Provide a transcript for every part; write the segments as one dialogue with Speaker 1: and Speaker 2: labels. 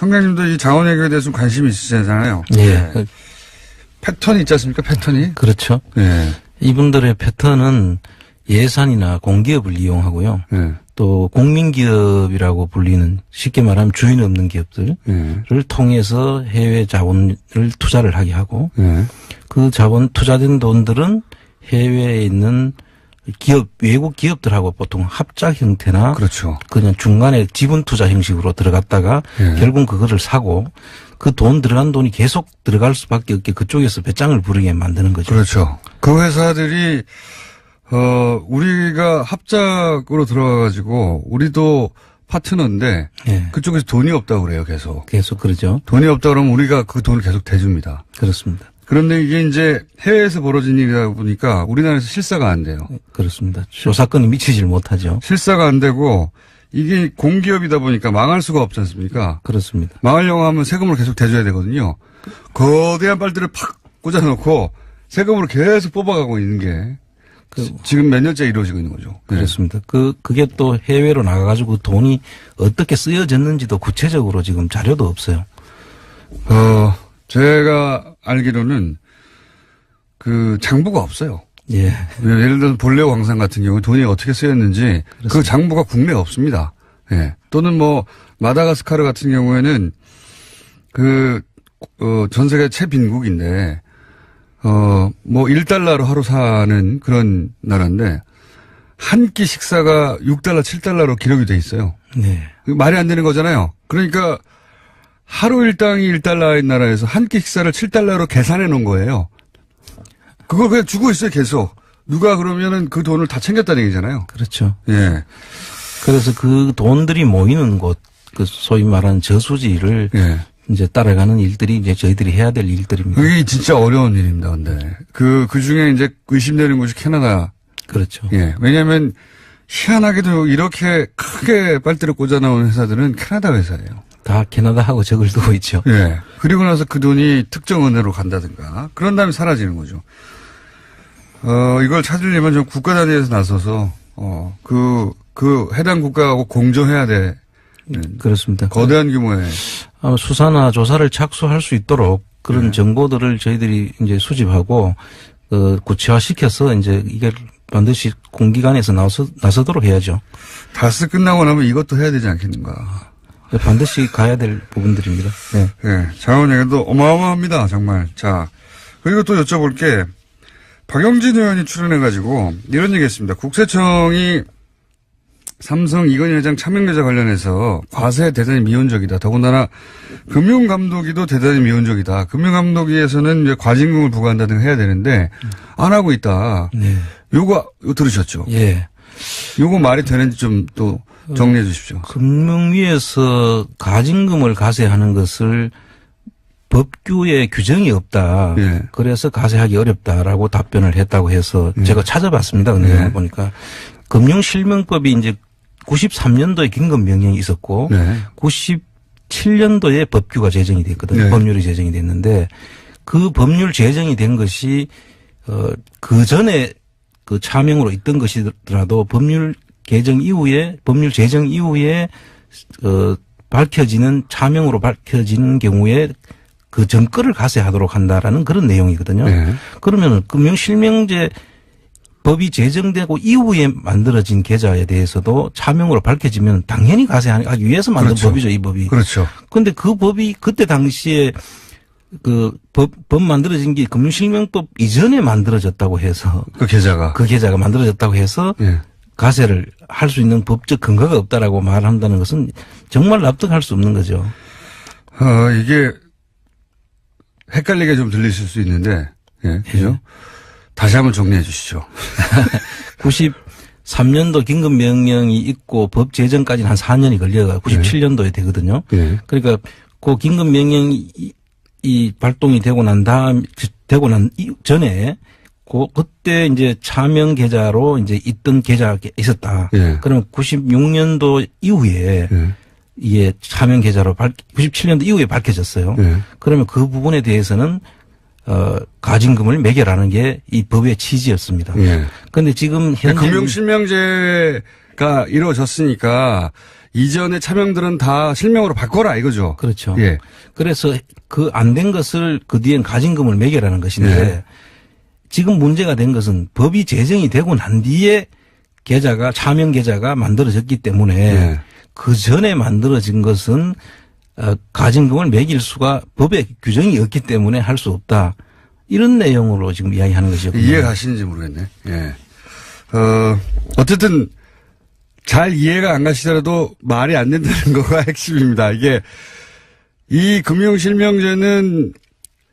Speaker 1: 청장님도 이 자원외교에 대해서 좀 관심이 있으시잖아요.
Speaker 2: 예.
Speaker 1: 네. 패턴이 있지 않습니까? 패턴이.
Speaker 2: 그렇죠.
Speaker 1: 네.
Speaker 2: 이분들의 패턴은 예산이나 공기업을 이용하고요.
Speaker 1: 네.
Speaker 2: 또 공민기업이라고 불리는 쉽게 말하면 주인 없는 기업들을
Speaker 1: 네.
Speaker 2: 통해서 해외 자본을 투자를 하게 하고
Speaker 1: 네.
Speaker 2: 그 자본 투자된 돈들은 해외에 있는 기업 외국 기업들하고 보통 합작 형태나
Speaker 1: 그렇죠.
Speaker 2: 그냥 중간에 지분 투자 형식으로 들어갔다가
Speaker 1: 예.
Speaker 2: 결국 그거를 사고 그 돈 들어간 돈이 계속 들어갈 수밖에 없게 그쪽에서 배짱을 부르게 만드는 거죠.
Speaker 1: 그렇죠. 그 회사들이 어 우리가 합작으로 들어가 가지고 우리도 파트너인데
Speaker 2: 예.
Speaker 1: 그쪽에서 돈이 없다고 그래요. 계속
Speaker 2: 계속 그러죠.
Speaker 1: 돈이 없다 그러면 우리가 그 돈을 계속 대줍니다.
Speaker 2: 그렇습니다.
Speaker 1: 그런데 이게 이제 해외에서 벌어진 일이다 보니까 우리나라에서 실사가 안 돼요.
Speaker 2: 그렇습니다. 조사건이 미치질 못하죠.
Speaker 1: 실사가 안 되고 이게 공기업이다 보니까 망할 수가 없지 않습니까?
Speaker 2: 그렇습니다.
Speaker 1: 망하려고 하면 세금을 계속 대줘야 되거든요. 거대한 빨대를 팍 꽂아놓고 세금으로 계속 뽑아가고 있는 게
Speaker 2: 그-
Speaker 1: 지- 지금 몇 년째 이루어지고 있는 거죠. 네.
Speaker 2: 그렇습니다. 그, 그게 또 해외로 나가가지고 돈이 어떻게 쓰여졌는지도 구체적으로 지금 자료도 없어요.
Speaker 1: 어, 제가 알기로는 그 장부가 없어요.
Speaker 2: 예.
Speaker 1: 예를 들어 볼레오 광산 같은 경우 돈이 어떻게 쓰였는지 그 장부가 국내에 없습니다. 예. 또는 뭐 마다가스카르 같은 경우에는 그, 어, 전 세계 최빈국인데, 어, 뭐 1달러로 하루 사는 그런 나라인데, 한 끼 식사가 6달러, 7달러로 기록이 돼 있어요.
Speaker 2: 네.
Speaker 1: 그 말이 안 되는 거잖아요. 그러니까 하루 일당이 1달러인 나라에서 한 끼 식사를 7달러로 계산해 놓은 거예요. 그걸 그냥 주고 있어요, 계속. 누가 그러면은 그 돈을 다 챙겼다는 얘기잖아요.
Speaker 2: 그렇죠.
Speaker 1: 예.
Speaker 2: 그래서 그 돈들이 모이는 곳, 그 소위 말하는 저수지를
Speaker 1: 예.
Speaker 2: 이제 따라가는 일들이 이제 저희들이 해야 될 일들입니다.
Speaker 1: 그게 진짜 어려운 일입니다, 근데. 그, 그 중에 이제 의심되는 곳이 캐나다.
Speaker 2: 그렇죠.
Speaker 1: 예. 왜냐면 희한하게도 이렇게 크게 빨대를 꽂아 나온 회사들은 캐나다 회사예요.
Speaker 2: 다 캐나다하고 적을 두고 있죠.
Speaker 1: 예. 그리고 나서 그 돈이 특정 은행으로 간다든가. 그런 다음에 사라지는 거죠. 어, 이걸 찾으려면 좀 국가 단위에서 나서서, 어, 그, 그 해당 국가하고 공조해야 돼.
Speaker 2: 그렇습니다.
Speaker 1: 거대한 규모의.
Speaker 2: 아마 수사나 조사를 착수할 수 있도록 그런
Speaker 1: 네.
Speaker 2: 정보들을 저희들이 이제 수집하고 어, 구체화시켜서 이제 이게 반드시 공기관에서 나서 나서도록 해야죠.
Speaker 1: 다스 끝나고 나면 이것도 해야 되지 않겠는가.
Speaker 2: 반드시 가야 될 부분들입니다. 네.
Speaker 1: 예. 자원외교도 어마어마합니다, 정말. 자. 그리고 또 여쭤볼 게, 박영진 의원이 출연해가지고 이런 얘기 했습니다. 국세청이 삼성 이건희 회장 차명계좌 관련해서 과세 대단히 미온적이다. 더군다나 금융감독위도 대단히 미온적이다. 금융감독위에서는 이제 과징금을 부과한다든가 해야 되는데 안 하고 있다.
Speaker 2: 네.
Speaker 1: 요거, 요거 들으셨죠?
Speaker 2: 예.
Speaker 1: 요거 말이 되는지 좀 또 정리해 주십시오.
Speaker 2: 금융위에서 가징금을 가세하는 것을 법규에 규정이 없다.
Speaker 1: 예.
Speaker 2: 그래서 가세하기 어렵다라고 답변을 했다고 해서 제가 찾아봤습니다. 근데
Speaker 1: 예.
Speaker 2: 보니까 금융실명법이 이제 93년도에 긴급 명령이 있었고
Speaker 1: 네.
Speaker 2: 97년도에 법규가 제정이 됐거든요.
Speaker 1: 네.
Speaker 2: 법률이 제정이 됐는데 그 법률 제정이 된 것이 어그 전에 그 차명으로 있던 것이더라도 법률 개정 이후에 법률 제정 이후에 어 밝혀지는 차명으로 밝혀지는 경우에 그 정권을 가세하도록 한다라는 그런 내용이거든요.
Speaker 1: 네.
Speaker 2: 그러면 금융 실명제 법이 제정되고 이후에 만들어진 계좌에 대해서도 차명으로 밝혀지면 당연히 가세하기 위해서 만든
Speaker 1: 그렇죠.
Speaker 2: 법이죠, 이 법이.
Speaker 1: 그렇죠.
Speaker 2: 근데 그 법이 그때 당시에 그 법, 법 만들어진 게 금융실명법 이전에 만들어졌다고 해서
Speaker 1: 그 계좌가.
Speaker 2: 그 계좌가 만들어졌다고 해서
Speaker 1: 예.
Speaker 2: 가세를 할 수 있는 법적 근거가 없다라고 말한다는 것은 정말 납득할 수 없는 거죠.
Speaker 1: 어, 이게 헷갈리게 좀 들리실 수 있는데, 예, 그죠? 다시 한번 정리해 주시죠.
Speaker 2: 93년도 긴급 명령이 있고 법 제정까지는 한 4년이 걸려가 97년도에 되거든요.
Speaker 1: 예.
Speaker 2: 그러니까 그 긴급 명령이 이- 이 발동이 되고 난 다음 되고 난 이- 전에 그 그때 이제 차명 계좌로 이제 있던 계좌가 있었다.
Speaker 1: 예.
Speaker 2: 그러면 96년도 이후에
Speaker 1: 예.
Speaker 2: 이게 차명 계좌로 밝 97년도 이후에 밝혀졌어요.
Speaker 1: 예.
Speaker 2: 그러면 그 부분에 대해서는 어 가징금을 매겨라는 게 이 법의 취지였습니다.
Speaker 1: 예.
Speaker 2: 그런데 지금 현재
Speaker 1: 금융실명제가 이루어졌으니까 이전에 차명들은 다 실명으로 바꿔라 이거죠.
Speaker 2: 그렇죠.
Speaker 1: 예.
Speaker 2: 그래서 그 안 된 것을 그 뒤엔 가진금을 매겨라는 것인데
Speaker 1: 예.
Speaker 2: 지금 문제가 된 것은 법이 제정이 되고 난 뒤에 계좌가 차명 계좌가 만들어졌기 때문에
Speaker 1: 예.
Speaker 2: 그 전에 만들어진 것은 어, 가진금을 매길 수가 법에 규정이 없기 때문에 할 수 없다. 이런 내용으로 지금 이야기하는 것이죠.
Speaker 1: 이해 가시는지 모르겠네. 예. 어, 어쨌든 잘 이해가 안 가시더라도 말이 안 된다는 거가 핵심입니다. 이게 이 금융실명제는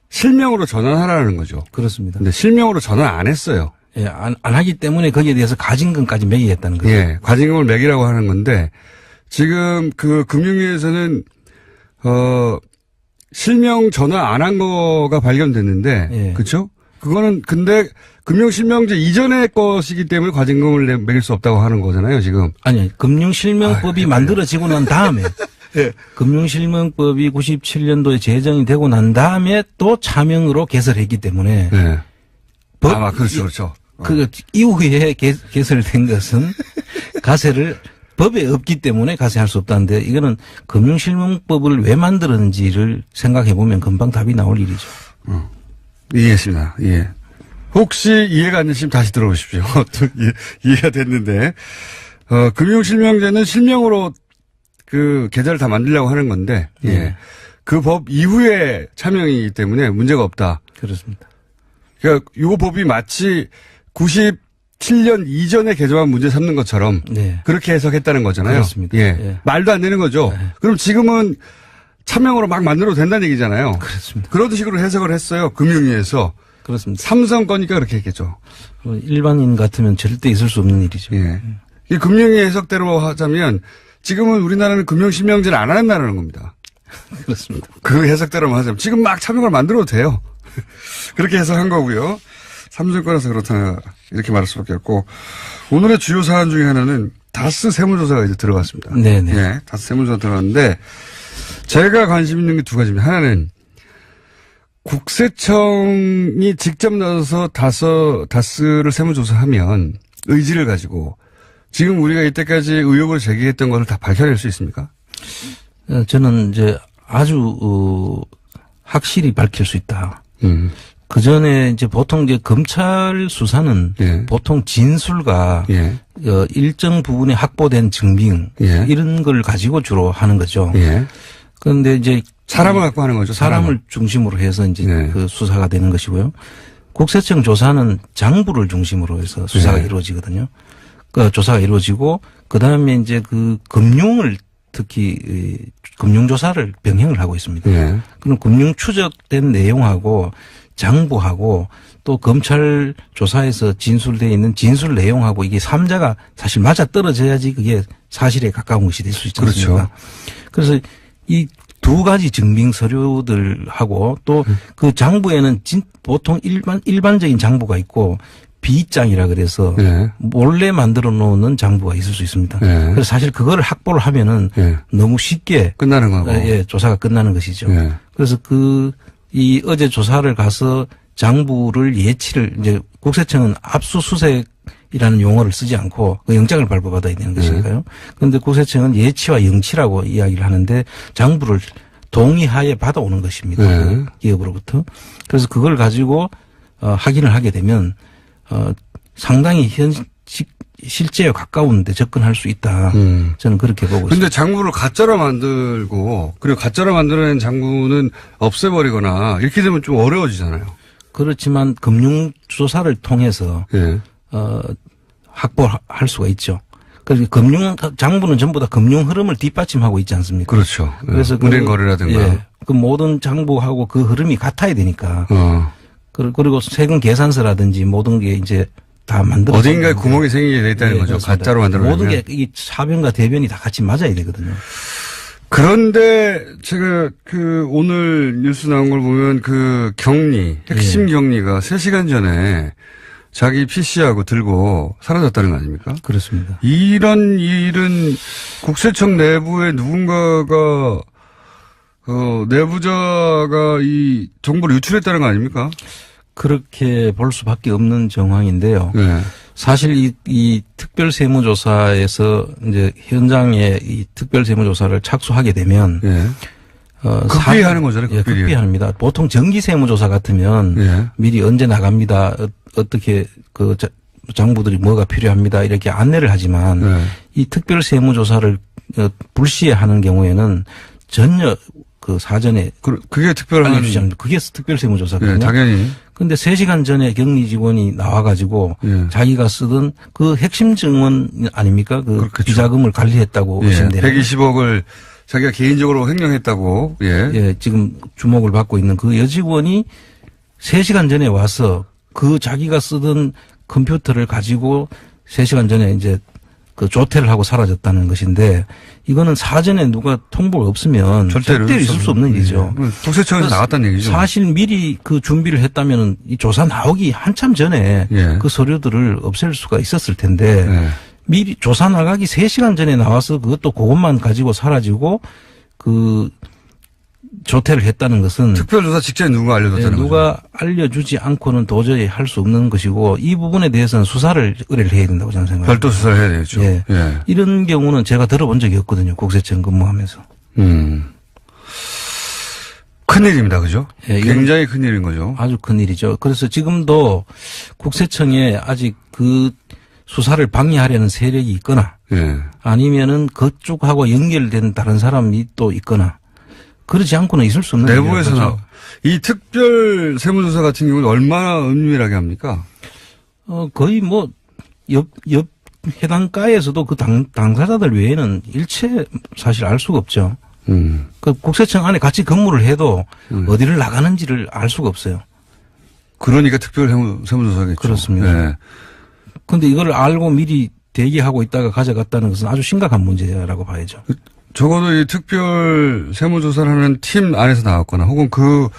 Speaker 1: 실명으로 전환하라는 거죠.
Speaker 2: 그렇습니다.
Speaker 1: 근데 실명으로 전환 안 했어요.
Speaker 2: 예, 안, 안 하기 때문에 거기에 대해서 가진금까지 매기겠다는 거죠.
Speaker 1: 예, 과징금을 매기라고 하는 건데 지금 그 금융위에서는 어 실명 전환 안 한 거가 발견됐는데
Speaker 2: 예.
Speaker 1: 그렇죠? 그거는 근데 금융실명제 이전의 것이기 때문에 과징금을 내- 매길 수 없다고 하는 거잖아요, 지금.
Speaker 2: 아니, 금융실명법이 만들어지고 난 다음에
Speaker 1: 예.
Speaker 2: 금융실명법이 97년도에 제정이 되고 난 다음에 또 차명으로 개설했기 때문에
Speaker 1: 네.
Speaker 2: 법-
Speaker 1: 아, 그렇죠, 그렇죠.
Speaker 2: 그 이후에 개, 개설된 것은 가세를 법에 없기 때문에 가세할 수 없다는데 이거는 금융실명법을 왜 만들었는지를 생각해 보면 금방 답이 나올 일이죠.
Speaker 1: 이해했습니다. 예. 혹시 이해가 안 되시면 다시 들어보십시오. 또 이해, 이해가 됐는데, 어, 금융실명제는 실명으로 그 계좌를 다 만들려고 하는 건데, 예.
Speaker 2: 네.
Speaker 1: 그법 이후에 차명이기 때문에 문제가 없다.
Speaker 2: 그렇습니다.
Speaker 1: 그러니까 요 법이 마치 97년 이전의 계좌만 문제 삼는 것처럼
Speaker 2: 네.
Speaker 1: 그렇게 해석했다는 거잖아요.
Speaker 2: 그렇습니다.
Speaker 1: 예.
Speaker 2: 예.
Speaker 1: 말도 안 되는 거죠. 그럼 지금은 차명으로 막 만들어도 된다는 얘기잖아요.
Speaker 2: 그렇습니다.
Speaker 1: 그런 식으로 해석을 했어요. 금융위에서.
Speaker 2: 그렇습니다.
Speaker 1: 삼성 거니까 그렇게 했겠죠.
Speaker 2: 어, 일반인 같으면 절대 있을 수 없는 일이죠.
Speaker 1: 예. 이 금융위 해석대로 하자면 지금은 우리나라는 금융실명제를 안 한다는 겁니다.
Speaker 2: 그렇습니다.
Speaker 1: 그 해석대로만 하자면 지금 막 차명을 만들어도 돼요. 그렇게 해석한 거고요. 삼성권에서 그렇다 이렇게 말할 수밖에 없고 오늘의 주요 사안 중에 하나는 다스 세무조사가 이제 들어갔습니다.
Speaker 2: 네네.
Speaker 1: 예, 다스 세무조사 들어갔는데 제가 관심 있는 게 두 가지입니다. 하나는 국세청이 직접 나서서 다스, 다스를 세무조사하면 의지를 가지고 지금 우리가 이때까지 의혹을 제기했던 것을 다 밝혀낼 수 있습니까?
Speaker 2: 어, 저는 이제 아주 어, 확실히 밝힐 수 있다.
Speaker 1: 음.
Speaker 2: 그 전에 이제 보통 이제 검찰 수사는
Speaker 1: 예.
Speaker 2: 보통 진술과
Speaker 1: 예.
Speaker 2: 어, 일정 부분에 확보된 증빙
Speaker 1: 예.
Speaker 2: 이런 걸 가지고 주로 하는 거죠.
Speaker 1: 예.
Speaker 2: 그런데 이제
Speaker 1: 사람을 갖고 하는 거죠.
Speaker 2: 사람을 중심으로 해서 이제
Speaker 1: 네.
Speaker 2: 그 수사가 되는 것이고요. 국세청 조사는 장부를 중심으로 해서 수사가
Speaker 1: 네.
Speaker 2: 이루어지거든요. 그 조사가 이루어지고 그 다음에 이제 그 금융을 특히 이 금융 조사를 병행을 하고 있습니다.
Speaker 1: 예.
Speaker 2: 그럼 금융 추적된 내용하고 장부하고 또 검찰 조사에서 진술되어 있는 진술 내용하고 이게 삼자가 사실 맞아 떨어져야지 그게 사실에 가까운 것이 될 수 있지 않습니까? 그래서 이 두 가지 증빙 서류들하고 또그 장부에는 진, 보통 일반 일반적인 장부가 있고 비장이라 그래서
Speaker 1: 예.
Speaker 2: 몰래 만들어 놓는 장부가 있을 수 있습니다.
Speaker 1: 예.
Speaker 2: 그래서 사실 그거를 확보를 하면은
Speaker 1: 예.
Speaker 2: 너무 쉽게
Speaker 1: 끝나는 거고.
Speaker 2: 예, 조사가 끝나는 것이죠.
Speaker 1: 예.
Speaker 2: 그래서 그, 이 어제 조사를 가서 장부를 예치를, 이제 국세청은 압수수색이라는 용어를 쓰지 않고 그 영장을 발부받아야 되는 것이니까요. 그런데 국세청은 예치와 영치라고 이야기를 하는데 장부를 동의하에 받아오는 것입니다.
Speaker 1: 네.
Speaker 2: 그 기업으로부터. 그래서 그걸 가지고 어, 확인을 하게 되면 어, 상당히 현실, 실제에 가까운데 접근할 수 있다.
Speaker 1: 음.
Speaker 2: 저는 그렇게 보고 있습니다.
Speaker 1: 근데 장부를 가짜로 만들고 그리고 가짜로 만들어낸 장부는 없애버리거나 이렇게 되면 좀 어려워지잖아요.
Speaker 2: 그렇지만 금융 조사를 통해서
Speaker 1: 예.
Speaker 2: 어 확보할 수가 있죠. 그래서 금융 장부는 전부 다 금융 흐름을 뒷받침하고 있지 않습니까?
Speaker 1: 그렇죠.
Speaker 2: 그래서
Speaker 1: 은행 거래라든가.
Speaker 2: 예, 그 모든 장부하고 그 흐름이 같아야 되니까.
Speaker 1: 어.
Speaker 2: 그- 그리고 세금 계산서라든지 모든 게 이제 다 만들어.
Speaker 1: 어딘가에 구멍이 생기게 돼 있다는
Speaker 2: 예,
Speaker 1: 거죠.
Speaker 2: 그렇습니다.
Speaker 1: 가짜로 만들어내면.
Speaker 2: 모든 게 이 사변과 대변이 다 같이 맞아야 되거든요.
Speaker 1: 그런데 제가 그 오늘 뉴스 나온 걸 보면 그 격리, 핵심
Speaker 2: 예.
Speaker 1: 격리가 3시간 전에 자기 PC하고 들고 사라졌다는 거 아닙니까?
Speaker 2: 그렇습니다.
Speaker 1: 이런 일은 국세청 내부에 누군가가 어, 내부자가 이 정보를 유출했다는 거 아닙니까?
Speaker 2: 그렇게 볼 수밖에 없는 정황인데요.
Speaker 1: 네.
Speaker 2: 사실 이, 이 특별세무조사에서 이제 현장에 이 특별세무조사를 착수하게 되면
Speaker 1: 예.
Speaker 2: 어,
Speaker 1: 극비하는 거잖아요,
Speaker 2: 예,
Speaker 1: 극비리.
Speaker 2: 극비합니다. 보통 정기세무조사 같으면
Speaker 1: 예.
Speaker 2: 미리 언제 나갑니다. 어, 떻게그 자- 장부들이 뭐가 필요합니다. 이렇게 안내를 하지만
Speaker 1: 예.
Speaker 2: 이 특별세무조사를 어, 불시하는 경우에는 전혀 그 사전에
Speaker 1: 그, 그게 특별한.
Speaker 2: 알려주지. 그게
Speaker 1: 예,
Speaker 2: 특별 세무조사거든요.
Speaker 1: 당연히.
Speaker 2: 근데 3시간 전에 격리 직원이 나와 가지고
Speaker 1: 예.
Speaker 2: 자기가 쓰던 그 핵심 증언 아닙니까? 그
Speaker 1: 그렇겠죠.
Speaker 2: 비자금을 관리했다고
Speaker 1: 예.
Speaker 2: 의심되는.
Speaker 1: 120억을 자기가 개인적으로 횡령했다고. 예.
Speaker 2: 예, 지금 주목을 받고 있는 그 여직원이 3시간 전에 와서 그 자기가 쓰던 컴퓨터를 가지고 3시간 전에 이제 그 조퇴를 하고 사라졌다는 것인데 이거는 사전에 누가 통보가 없으면 절대로, 있을 수 없는 일이죠.
Speaker 1: 예. 국세청에서 나왔다는 얘기죠.
Speaker 2: 사실 미리 그 준비를 했다면 이 조사 나오기 한참 전에
Speaker 1: 예.
Speaker 2: 그 서류들을 없앨 수가 있었을 텐데
Speaker 1: 예.
Speaker 2: 미리 조사 나가기 3시간 전에 나와서 그것도 그것만 가지고 사라지고 그 조퇴를 했다는 것은
Speaker 1: 특별조사 직전에 누가
Speaker 2: 예,
Speaker 1: 알려줬다는 거죠.
Speaker 2: 누가 알려주지 않고는 도저히 할 수 없는 것이고 이 부분에 대해서는 수사를 의뢰를 해야 된다고 저는 생각합니다.
Speaker 1: 별도 수사를 해야 되겠죠.
Speaker 2: 예.
Speaker 1: 예.
Speaker 2: 이런 경우는 제가 들어본 적이 없거든요. 국세청 근무하면서.
Speaker 1: 음. 큰일입니다. 그죠?
Speaker 2: 예,
Speaker 1: 굉장히 큰일인 거죠.
Speaker 2: 아주 큰일이죠. 그래서 지금도 국세청에 아직 그 수사를 방해하려는 세력이 있거나
Speaker 1: 예.
Speaker 2: 아니면은 그쪽하고 연결된 다른 사람이 또 있거나 그러지 않고는 있을 수 없는
Speaker 1: 내부에서
Speaker 2: 일이라는
Speaker 1: 나,
Speaker 2: 거죠.
Speaker 1: 이 특별 세무조사 같은 경우는 얼마나 은밀하게 합니까?
Speaker 2: 어, 거의 뭐, 옆, 옆, 해당 가에서도 그 당, 당사자들 외에는 일체 사실 알 수가 없죠.
Speaker 1: 음.
Speaker 2: 그 국세청 안에 같이 근무를 해도
Speaker 1: 음.
Speaker 2: 어디를 나가는지를 알 수가 없어요.
Speaker 1: 그러니까 특별 세무, 세무조사겠죠.
Speaker 2: 그렇습니다.
Speaker 1: 예.
Speaker 2: 근데 이걸 알고 미리 대기하고 있다가 가져갔다는 것은 아주 심각한 문제라고 봐야죠.
Speaker 1: 적어도 이 특별 세무조사를 하는 팀 안에서 나왔거나 혹은 그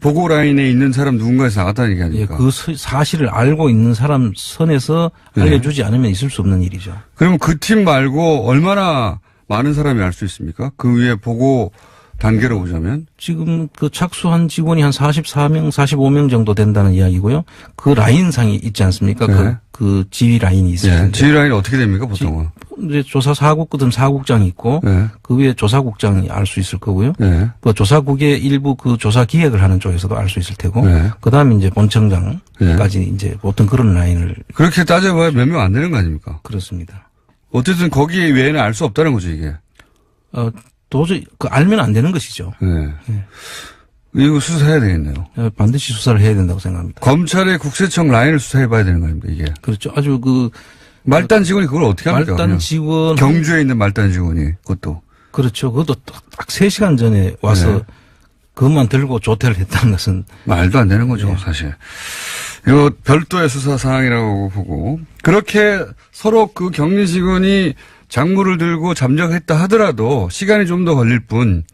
Speaker 1: 보고 라인에 있는 사람 누군가에서 나왔다는 얘기
Speaker 2: 예,
Speaker 1: 아닙니까?
Speaker 2: 그 서- 사실을 알고 있는 사람 선에서
Speaker 1: 네.
Speaker 2: 알려주지 않으면 있을 수 없는 일이죠.
Speaker 1: 그러면 그 팀 말고 얼마나 많은 사람이 알 수 있습니까? 그 위에 보고 단계로 보자면
Speaker 2: 지금 그 착수한 직원이 한 44명, 45명 정도 된다는 이야기고요. 그 라인상이 있지 않습니까?
Speaker 1: 네.
Speaker 2: 그, 그 지휘 라인이 있을
Speaker 1: 예.
Speaker 2: 텐데.
Speaker 1: 지휘 라인이 어떻게 됩니까 보통은?
Speaker 2: 이제 조사 사국급은 사국장이 있고
Speaker 1: 예.
Speaker 2: 그 위에 조사국장이 알 수 있을 거고요.
Speaker 1: 예.
Speaker 2: 그 조사국의 일부 그 조사 기획을 하는 쪽에서도 알 수 있을 테고.
Speaker 1: 네.
Speaker 2: 그다음에 이제 본청장까지 이제 보통 그런 라인을
Speaker 1: 그렇게 따져봐야 몇 명 안 되는 거 아닙니까?
Speaker 2: 그렇습니다.
Speaker 1: 어쨌든 거기 외에는 알 수 없다는 거죠 이게.
Speaker 2: 어, 도저히 그 알면 안 되는 것이죠.
Speaker 1: 예.
Speaker 2: 네.
Speaker 1: 이거 수사해야 되겠네요.
Speaker 2: 어, 반드시 수사를 해야 된다고 생각합니다.
Speaker 1: 검찰의 국세청 라인을 수사해봐야 되는 거 아닙니까 이게.
Speaker 2: 그렇죠. 아주 그
Speaker 1: 말단 직원이 그걸 어떻게 합니까?
Speaker 2: 말단. 직원
Speaker 1: 경주에 있는 말단 직원이 그것도.
Speaker 2: 그렇죠. 그것도 딱 3시간 전에 와서
Speaker 1: 네.
Speaker 2: 그것만 들고 조퇴를 했다는 것은
Speaker 1: 말도 안 되는 거죠,
Speaker 2: 네.
Speaker 1: 사실. 이거 별도의 수사 사항이라고 보고. 그렇게 서로 그 격리 직원이 장물을 들고 잠적했다 하더라도 시간이 좀 더 걸릴 뿐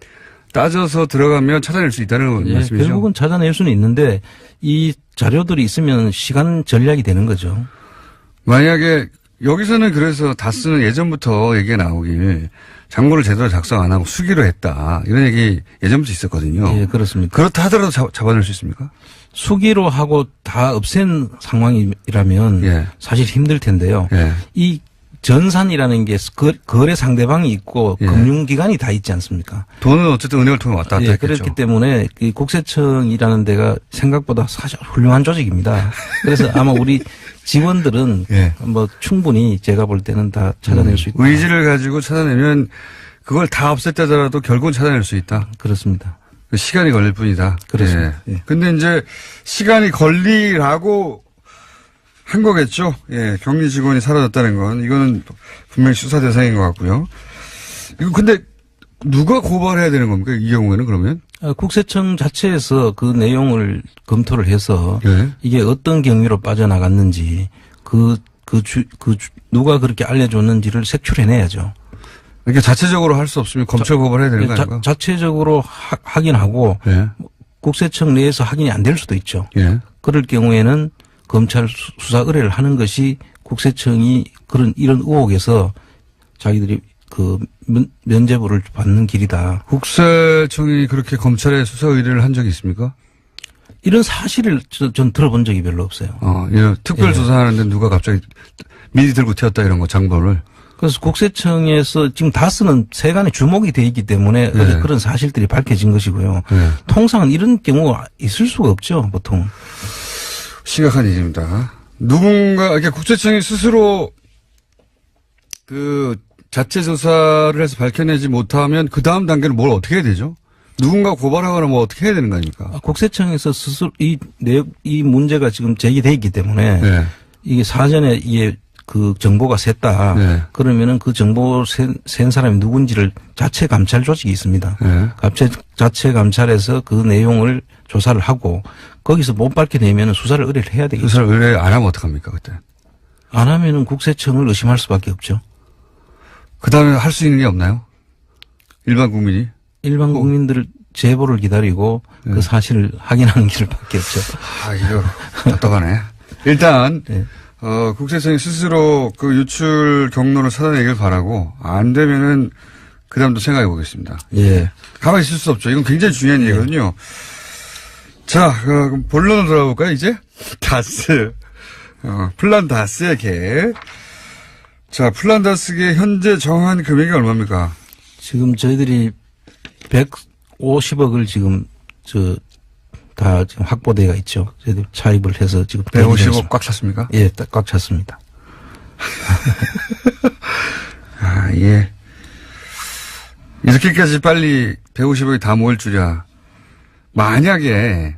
Speaker 1: 따져서 들어가면 찾아낼 수 있다는
Speaker 2: 예,
Speaker 1: 말씀이죠.
Speaker 2: 결국은 찾아낼 수는 있는데 이 자료들이 있으면 시간 전략이 되는 거죠.
Speaker 1: 만약에 여기서는 그래서 다스는 예전부터 얘기가 나오길 장물을 제대로 작성 안 하고 수기로 했다. 이런 얘기 예전부터 있었거든요.
Speaker 2: 예, 그렇습니다.
Speaker 1: 그렇다 하더라도 잡, 잡아낼 수 있습니까?
Speaker 2: 수기로 하고 다 없앤 상황이라면
Speaker 1: 예.
Speaker 2: 사실 힘들 텐데요.
Speaker 1: 예.
Speaker 2: 이 전산이라는 게 거- 거래 상대방이 있고
Speaker 1: 예.
Speaker 2: 금융기관이 다 있지 않습니까?
Speaker 1: 돈은 어쨌든 은행을 통해 왔다 갔다
Speaker 2: 예,
Speaker 1: 했겠죠.
Speaker 2: 그렇기 때문에 이 국세청이라는 데가 생각보다 사실 훌륭한 조직입니다. 그래서 아마 우리 직원들은
Speaker 1: 예.
Speaker 2: 뭐 충분히 제가 볼 때는 다 찾아낼 수 있다.
Speaker 1: 의지를 가지고 찾아내면 그걸 다 없앴다더라도 결국은 찾아낼 수 있다.
Speaker 2: 그렇습니다.
Speaker 1: 그 시간이 걸릴 뿐이다.
Speaker 2: 그렇습니다.
Speaker 1: 예.
Speaker 2: 예.
Speaker 1: 근데 이제 시간이 걸리라고 한 거겠죠. 예. 격리 직원이 사라졌다는 건 이거는 분명히 수사 대상인 것 같고요. 이거 근데 누가 고발해야 되는 겁니까? 이 경우에는 그러면?
Speaker 2: 어, 국세청 자체에서 그 내용을 검토를 해서
Speaker 1: 예.
Speaker 2: 이게 어떤 경위로 빠져나갔는지 그, 그 주, 그 주- 누가 그렇게 알려줬는지를 색출해내야죠.
Speaker 1: 그러니까 자체적으로 할 수 없으면 검찰 고발해야 되는 거
Speaker 2: 예, 자,
Speaker 1: 아닌가?
Speaker 2: 자체적으로 하, 확인하고
Speaker 1: 예.
Speaker 2: 국세청 내에서 확인이 안 될 수도 있죠.
Speaker 1: 예.
Speaker 2: 그럴 경우에는 검찰 수- 수사 의뢰를 하는 것이 국세청이 그런 이런 의혹에서 자기들이 그 면, 면제부를 받는 길이다.
Speaker 1: 국세청이 그렇게 검찰에 수사 의뢰를 한 적이 있습니까?
Speaker 2: 이런 사실을 저- 전 들어본 적이 별로 없어요.
Speaker 1: 어, 이런 특별
Speaker 2: 예.
Speaker 1: 조사하는데 누가 갑자기 미리 들고 튀었다 이런 거 장보를.
Speaker 2: 그래서 국세청에서 지금 다스는 세간에 주목이 돼 있기 때문에
Speaker 1: 네.
Speaker 2: 어제 그런 사실들이 밝혀진 것이고요.
Speaker 1: 네.
Speaker 2: 통상은 이런 경우가 있을 수가 없죠, 보통.
Speaker 1: 심각한 일입니다. 누군가, 이렇게 국세청이 스스로 그 자체 조사를 해서 밝혀내지 못하면 그 다음 단계는 뭘 어떻게 해야 되죠? 누군가 고발하거나 뭐 어떻게 해야 되는 거 아닙니까?
Speaker 2: 아, 국세청에서 스스로 이 내용, 이 문제가 지금 제기돼 있기 때문에
Speaker 1: 네.
Speaker 2: 이게 사전에 이게 그 정보가 샜다.
Speaker 1: 네.
Speaker 2: 그러면은 그 정보 센, 센 사람이 누군지를 자체 감찰 조직이 있습니다.
Speaker 1: 네.
Speaker 2: 자체, 자체 감찰해서 그 내용을 조사를 하고 거기서 못 밝혀내면 수사를 의뢰를 해야 되겠죠.
Speaker 1: 조사를 의뢰 안 하면 어떡합니까, 그때?
Speaker 2: 안 하면은 국세청을 의심할 수밖에 없죠.
Speaker 1: 그 다음에 할 수 있는 게 없나요? 일반 국민이?
Speaker 2: 일반 국민들 제보를 기다리고
Speaker 1: 네.
Speaker 2: 그 사실을 확인하는 길밖에 없죠.
Speaker 1: 아, 이거 답답하네. 일단,
Speaker 2: 네.
Speaker 1: 어, 국세청이 스스로 그 유출 경로를 찾아내길 바라고, 안 되면은, 그 다음도 생각해 보겠습니다.
Speaker 2: 예.
Speaker 1: 가만히 있을 수 없죠. 이건 굉장히 중요한 얘기거든요. 자, 어, 그럼 본론으로 돌아볼까요, 이제? 다스. 어, 플란 다스의 계획. 자, 플란 다스의 현재 정한 금액이 얼마입니까?
Speaker 2: 지금 저희들이 150억을 지금 저 다 지금 확보대가 있죠. 저희들 차입을 해서 지금
Speaker 1: 150억 꽉 찼습니까?
Speaker 2: 예, 딱꽉 찼습니다.
Speaker 1: 아, 예. 이렇게까지 빨리 150억이 다 모일 줄이야. 만약에,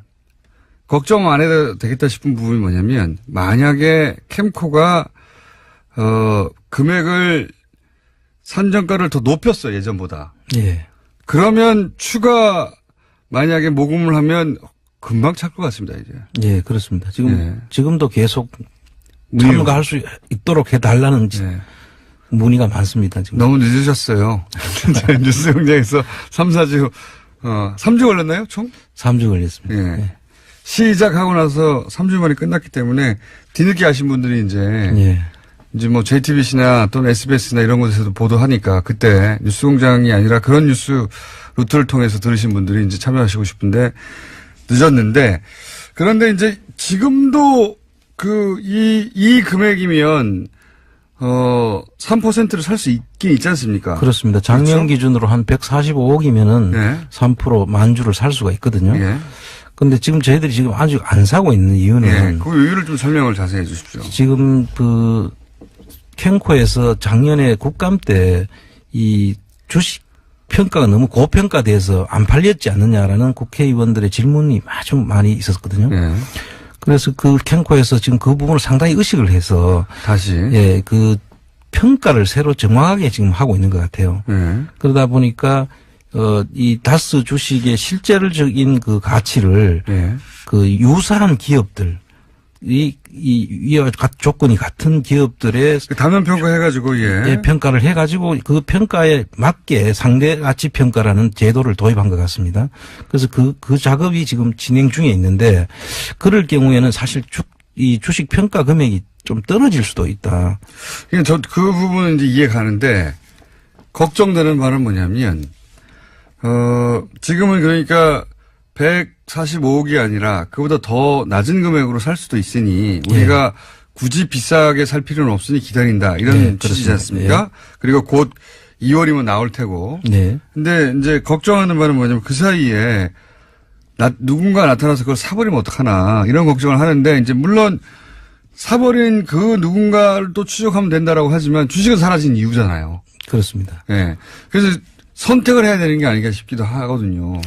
Speaker 1: 걱정 안 해도 되겠다 싶은 부분이 뭐냐면, 만약에 캠코가, 어, 금액을, 산정가를 더 높였어, 예전보다.
Speaker 2: 예.
Speaker 1: 그러면 추가, 만약에 모금을 하면 금방 찰 것 같습니다, 이제.
Speaker 2: 예, 그렇습니다. 지금
Speaker 1: 예.
Speaker 2: 지금도 계속 참가할 수 있도록 해달라는 지-
Speaker 1: 예.
Speaker 2: 문의가 많습니다. 지금.
Speaker 1: 너무 늦으셨어요. 뉴스 공장에서 3, 4주, 어, 3주 걸렸나요, 총?
Speaker 2: 3주 걸렸습니다.
Speaker 1: 예.
Speaker 2: 예.
Speaker 1: 시작하고 나서 3주 만에 끝났기 때문에 뒤늦게 아신 분들이 이제
Speaker 2: 예.
Speaker 1: 이제 뭐 JTBC나 또는 SBS나 이런 곳에서도 보도하니까 그때 뉴스 공장이 아니라 그런 뉴스 루트를 통해서 들으신 분들이 이제 참여하시고 싶은데 늦었는데 그런데 이제 지금도 그이이 금액이면 어 3%를 살 수 있긴 있지 않습니까?
Speaker 2: 그렇습니다. 작년
Speaker 1: 그렇죠?
Speaker 2: 기준으로 한 145억이면은
Speaker 1: 예.
Speaker 2: 3% 만주를 살 수가 있거든요.
Speaker 1: 예.
Speaker 2: 근데 지금 저희들이 지금 아직 안 사고 있는 이유는
Speaker 1: 예. 그 이유를 좀 설명을 자세히 해 주십시오.
Speaker 2: 지금 그 캔코에서 작년에 국감 때 이 주식 평가가 너무 고평가돼서 안 팔렸지 않느냐라는 국회의원들의 질문이 아주 많이 있었거든요.
Speaker 1: 예.
Speaker 2: 그래서 그 캔코에서 지금 그 부분을 상당히 의식을 해서
Speaker 1: 다시.
Speaker 2: 예, 그 평가를 새로 정확하게 지금 하고 있는 것 같아요.
Speaker 1: 예.
Speaker 2: 그러다 보니까 어, 이 다스 주식의 실제적인 그 가치를
Speaker 1: 예.
Speaker 2: 그 유사한 기업들 이, 이, 이와 같- 조건이 같은 기업들의
Speaker 1: 그 단면 평가 해가지고 예.
Speaker 2: 예, 평가를 해가지고 그 평가에 맞게 상대 가치 평가라는 제도를 도입한 것 같습니다. 그래서 그, 그 작업이 지금 진행 중에 있는데 그럴 경우에는 사실 주, 이 주식 평가 금액이 좀 떨어질 수도 있다.
Speaker 1: 그러니까 저그 부분은 이제 이해 가는데 걱정되는 바는 뭐냐면 어 지금은 그러니까 145억이 아니라 그보다 더 낮은 금액으로 살 수도 있으니 우리가 굳이 비싸게 살 필요는 없으니 기다린다 이런
Speaker 2: 네,
Speaker 1: 취지지
Speaker 2: 그렇습니다.
Speaker 1: 않습니까? 그리고 곧 2월이면 나올 테고
Speaker 2: 네.
Speaker 1: 근데 이제 걱정하는 바는 뭐냐면 그 사이에 나, 누군가 나타나서 그걸 사버리면 어떡하나 이런 걱정을 하는데 이제 물론 사버린 그 누군가를 또 추적하면 된다라고 하지만 주식은 사라진 이유잖아요.
Speaker 2: 그렇습니다.
Speaker 1: 예. 그래서 선택을 해야 되는 게 아닌가 싶기도 하거든요.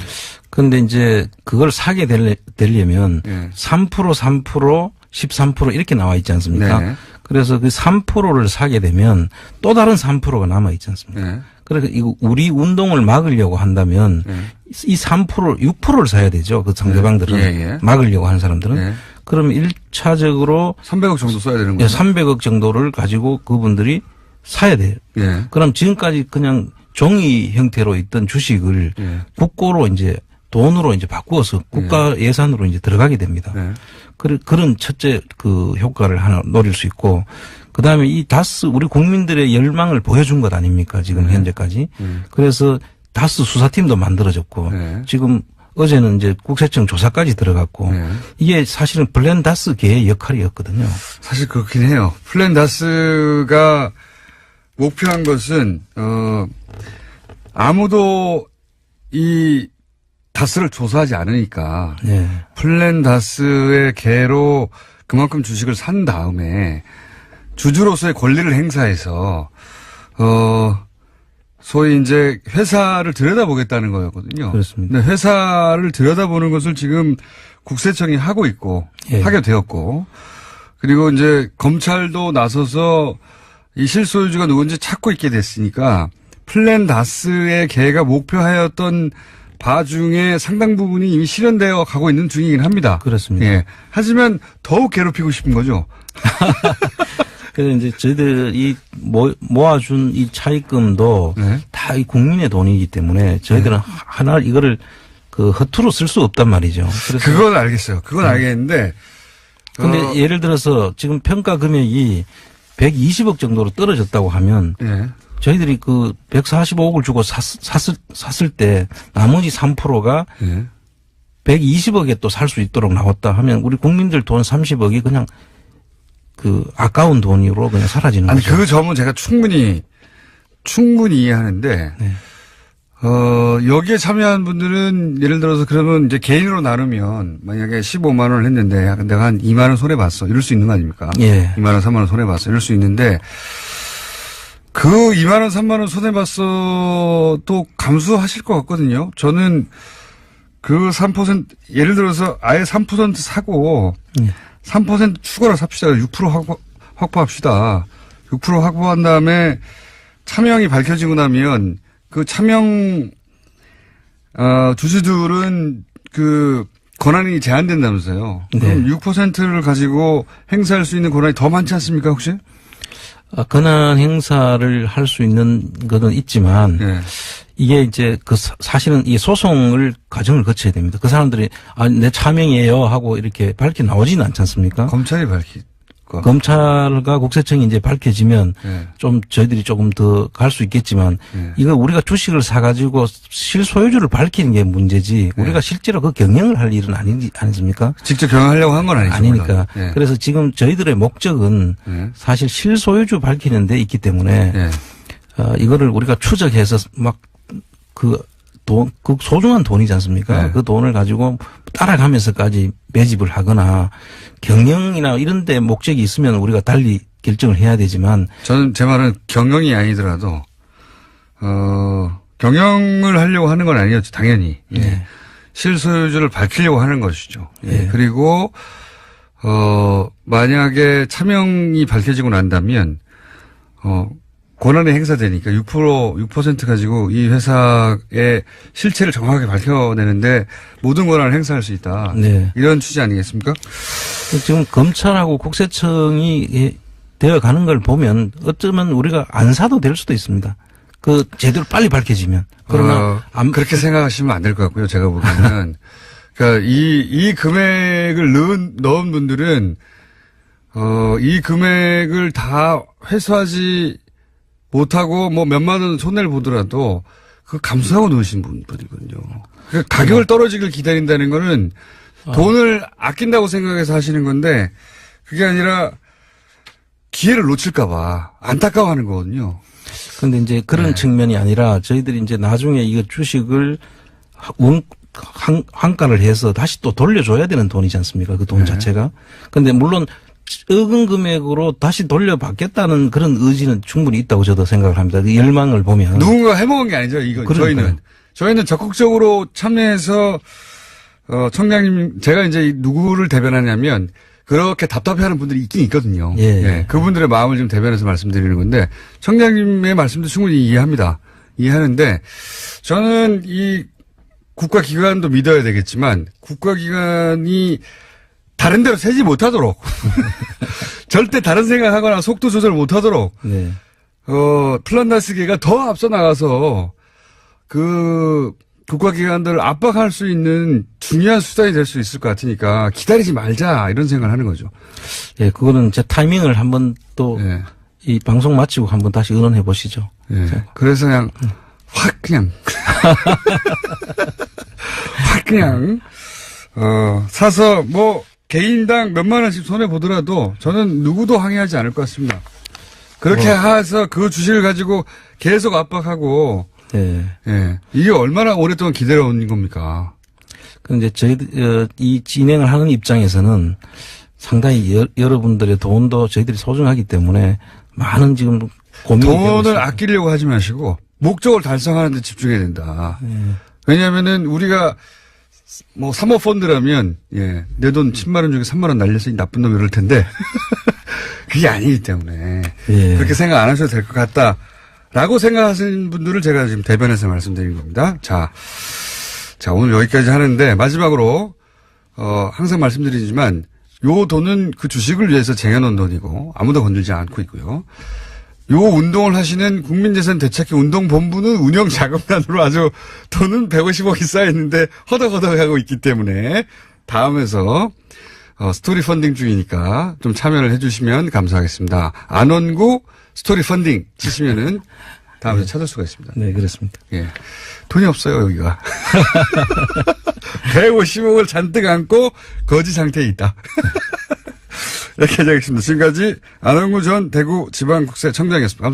Speaker 2: 그런데 이제 그걸 사게 되려- 되려면
Speaker 1: 예.
Speaker 2: 3% 3% 13% 이렇게 나와 있지 않습니까?
Speaker 1: 네.
Speaker 2: 그래서 그 3%를 사게 되면 또 다른 3%가 남아 있지 않습니까?
Speaker 1: 예.
Speaker 2: 그러니까 이거 우리 운동을 막으려고 한다면
Speaker 1: 예.
Speaker 2: 이3% 6%를 사야 되죠. 그 상대방들은
Speaker 1: 예, 예.
Speaker 2: 막으려고 하는 사람들은.
Speaker 1: 예.
Speaker 2: 그러면 1차적으로
Speaker 1: 300억 정도 써야 되는 거죠.
Speaker 2: 300억 정도를 가지고 그분들이 사야 돼요.
Speaker 1: 예.
Speaker 2: 그럼 지금까지 그냥 종이 형태로 있던 주식을
Speaker 1: 예.
Speaker 2: 국고로 이제 돈으로 이제 바꾸어서 국가 예산으로 이제 들어가게 됩니다.
Speaker 1: 예.
Speaker 2: 그 그런 첫째 그 효과를 하나 노릴 수 있고 그다음에 이 다스 우리 국민들의 열망을 보여준 것 아닙니까 지금 현재까지
Speaker 1: 음.
Speaker 2: 그래서 다스 수사팀도 만들어졌고
Speaker 1: 네.
Speaker 2: 지금 어제는 이제 국세청 조사까지 들어갔고
Speaker 1: 네.
Speaker 2: 이게 사실은 블렌다스계의 역할이었거든요.
Speaker 1: 사실 그렇긴 해요. 플랜다스가 목표한 것은 어 아무도 이 다스를 조사하지 않으니까
Speaker 2: 네.
Speaker 1: 플랜다스의 개로 그만큼 주식을 산 다음에 주주로서의 권리를 행사해서 어 소위 이제 회사를 들여다보겠다는 거였거든요.
Speaker 2: 그렇습니다.
Speaker 1: 근데 회사를 들여다보는 것을 지금 국세청이 하고 있고
Speaker 2: 예.
Speaker 1: 하게 되었고 그리고 이제 검찰도 나서서 이 실소유주가 누군지 찾고 있게 됐으니까 플랜 다스의 개가 목표하였던 바 중에 상당 부분이 이미 실현되어 가고 있는 중이긴 합니다.
Speaker 2: 그렇습니다.
Speaker 1: 예. 하지만 더욱 괴롭히고 싶은 거죠.
Speaker 2: 그래서 이제 저희들 이 모, 모아준 이 차입금도
Speaker 1: 네.
Speaker 2: 다이 국민의 돈이기 때문에 저희들은 하나 이거를 그 허투루 쓸 수 없단 말이죠. 그래서
Speaker 1: 그건 알겠어요. 그건 알겠는데.
Speaker 2: 근데
Speaker 1: 어,
Speaker 2: 예를 들어서 지금 평가 금액이 120억 정도로 떨어졌다고 하면
Speaker 1: 예.
Speaker 2: 저희들이 그 145억을 주고 샀, 샀을, 샀을 때 나머지 3%가
Speaker 1: 예.
Speaker 2: 120억에 또 살 수 있도록 나왔다 하면 우리 국민들 돈 30억이 그냥 그 아까운 돈으로 그냥 사라지는
Speaker 1: 아니,
Speaker 2: 거죠.
Speaker 1: 그 점은 제가 충분히, 충분히 이해하는데,
Speaker 2: 네.
Speaker 1: 어, 여기에 참여한 분들은 예를 들어서 그러면 이제 개인으로 나누면 만약에 15만 원을 했는데 야, 내가 한 2만 원 손해 봤어. 이럴 수 있는 거 아닙니까?
Speaker 2: 예.
Speaker 1: 2만 원, 3만 원 손해 봤어. 이럴 수 있는데 그 2만 원, 3만 원 손해 봤어 또 감수하실 것 같거든요. 저는 그 3% 예를 들어서 아예 3% 사고
Speaker 2: 예.
Speaker 1: 3% 추가로 삽시다. 6% 확보, 확보합시다. 6% 확보한 다음에 차명이 밝혀지고 나면 그 차명 어, 주주들은 그 권한이 제한된다면서요.
Speaker 2: 네.
Speaker 1: 그럼 6%를 가지고 행사할 수 있는 권한이 더 많지 않습니까 혹시?
Speaker 2: 아, 권한 행사를 할 수 있는 것은 있지만
Speaker 1: 네.
Speaker 2: 이게 이제 그 사- 사실은 이 소송을 과정을 거쳐야 됩니다. 그 사람들이 아, 내 차명이에요 하고 이렇게 밝혀 나오지는 않지 않습니까?
Speaker 1: 검찰이 밝히. 거.
Speaker 2: 검찰과 국세청이 이제 밝혀지면
Speaker 1: 네.
Speaker 2: 좀 저희들이 조금 더 갈 수 있겠지만
Speaker 1: 네.
Speaker 2: 이거 우리가 주식을 사가지고 실소유주를 밝히는 게 문제지
Speaker 1: 네.
Speaker 2: 우리가 실제로 그 경영을 할 일은 아니, 아니십니까?
Speaker 1: 직접 경영하려고 한 건 아니죠.
Speaker 2: 아니니까. 그래서 지금 저희들의 목적은
Speaker 1: 네.
Speaker 2: 사실 실소유주 밝히는 데 있기 때문에
Speaker 1: 네.
Speaker 2: 어, 이거를 우리가 추적해서 막그 돈, 그 소중한 돈이지 않습니까?
Speaker 1: 네.
Speaker 2: 그 돈을 가지고 따라가면서까지 매집을 하거나 경영이나 이런 데 목적이 있으면 우리가 달리 결정을 해야 되지만
Speaker 1: 저는 제 말은 경영이 아니더라도 어 경영을 하려고 하는 건 아니었죠 당연히 예.
Speaker 2: 네.
Speaker 1: 실소유주를 밝히려고 하는 것이죠 예.
Speaker 2: 예.
Speaker 1: 그리고 어 만약에 차명이 밝혀지고 난다면 어 권한이 행사되니까 6% 6% 가지고 이 회사의 실체를 정확하게 밝혀내는데 모든 권한을 행사할 수 있다
Speaker 2: 네.
Speaker 1: 이런 취지 아니겠습니까?
Speaker 2: 지금 검찰하고 국세청이 예, 되어 가는 걸 보면 어쩌면 우리가 안 사도 될 수도 있습니다. 그 제대로 빨리 밝혀지면 그러나
Speaker 1: 어,
Speaker 2: 안
Speaker 1: 그렇게 생각하시면 안 될 것 같고요. 제가 보기에는. 그러니까 이, 이 금액을 넣은, 넣은 분들은, 어, 이 금액을 다 회수하지 못하고 뭐 몇만 원 손해를 보더라도 그 감수하고 넣으신 분들이거든요. 그 가격을 떨어지길 기다린다는 거는 돈을 아낀다고 생각해서 하시는 건데 그게 아니라 기회를 놓칠까봐 안타까워하는 거거든요.
Speaker 2: 근데 이제 그런
Speaker 1: 네.
Speaker 2: 측면이 아니라 저희들이 이제 나중에 이거 주식을 원, 한, 한가를 해서 다시 또 돌려줘야 되는 돈이지 않습니까? 그돈
Speaker 1: 네.
Speaker 2: 자체가. 근데 물론 적은 금액으로 다시 돌려받겠다는 그런 의지는 충분히 있다고 저도 생각을 합니다. 그 열망을 보면.
Speaker 1: 누군가 해먹은 게 아니죠. 이거
Speaker 2: 그러니까요.
Speaker 1: 저희는 저희는 적극적으로 참여해서 어 청장님 제가 이제 누구를 대변하냐면 그렇게 답답해하는 분들이 있긴 있거든요.
Speaker 2: 예, 예.
Speaker 1: 그분들의 마음을 좀 대변해서 말씀드리는 건데 청장님의 말씀도 충분히 이해합니다. 이해하는데 저는 이 국가기관도 믿어야 되겠지만 국가기관이 다른 데로 새지 못하도록 절대 다른 생각하거나 속도 조절 못하도록
Speaker 2: 네.
Speaker 1: 어, 플란다스계가 더 앞서 나가서 그 국가기관들을 압박할 수 있는 중요한 수단이 될 수 있을 것 같으니까 기다리지 말자 이런 생각을 하는 거죠.
Speaker 2: 예, 그거는 제 타이밍을 한번 또이
Speaker 1: 예.
Speaker 2: 방송 마치고 한번 다시 의논해 보시죠.
Speaker 1: 예. 그래서 그냥 확 그냥 확 그냥, 어, 사서 뭐, 개인당 몇만 원씩 손해 보더라도 저는 누구도 항의하지 않을 것 같습니다. 그렇게 해서 그 주식을 가지고 계속 압박하고,
Speaker 2: 예.
Speaker 1: 예. 이게 얼마나 오랫동안 기다려온 겁니까?
Speaker 2: 근데 저희 어, 이 진행을 하는 입장에서는 상당히 여, 여러분들의 돈도 저희들이 소중하기 때문에 많은 지금 고민이
Speaker 1: 돈을. 아끼려고 하지 마시고, 목적을 달성하는 데 집중해야 된다. 왜냐면은 우리가 뭐 사모펀드라면 예, 내 돈 10만 원 중에 3만 원 날려서 이 나쁜 놈 이럴 텐데 그게 아니기 때문에
Speaker 2: 예.
Speaker 1: 그렇게 생각 안 하셔도 될 것 같다라고 생각하시는 분들을 제가 지금 대변해서 말씀드린 겁니다. 자, 자 오늘 여기까지 하는데 마지막으로 어 항상 말씀드리지만 요 돈은 그 주식을 위해서 쟁여놓은 돈이고 아무도 건들지 않고 있고요. 요 운동을 하시는 국민재산 되찾기 운동본부는 운영 자금단으로 아주 돈은 150억이 쌓여있는데 허덕허덕하고 있기 때문에 다음에서 어, 스토리 펀딩 중이니까 좀 참여를 해주시면 감사하겠습니다. 안원구 스토리 펀딩 치시면은 다음에 찾을 수가 있습니다.
Speaker 2: 네, 그렇습니다.
Speaker 1: 예. 돈이 없어요, 여기가. 150억을 잔뜩 안고 거지 상태에 있다. 이렇게 하겠습니다. 지금까지 안원구 전 대구 지방국세청장이었습니다.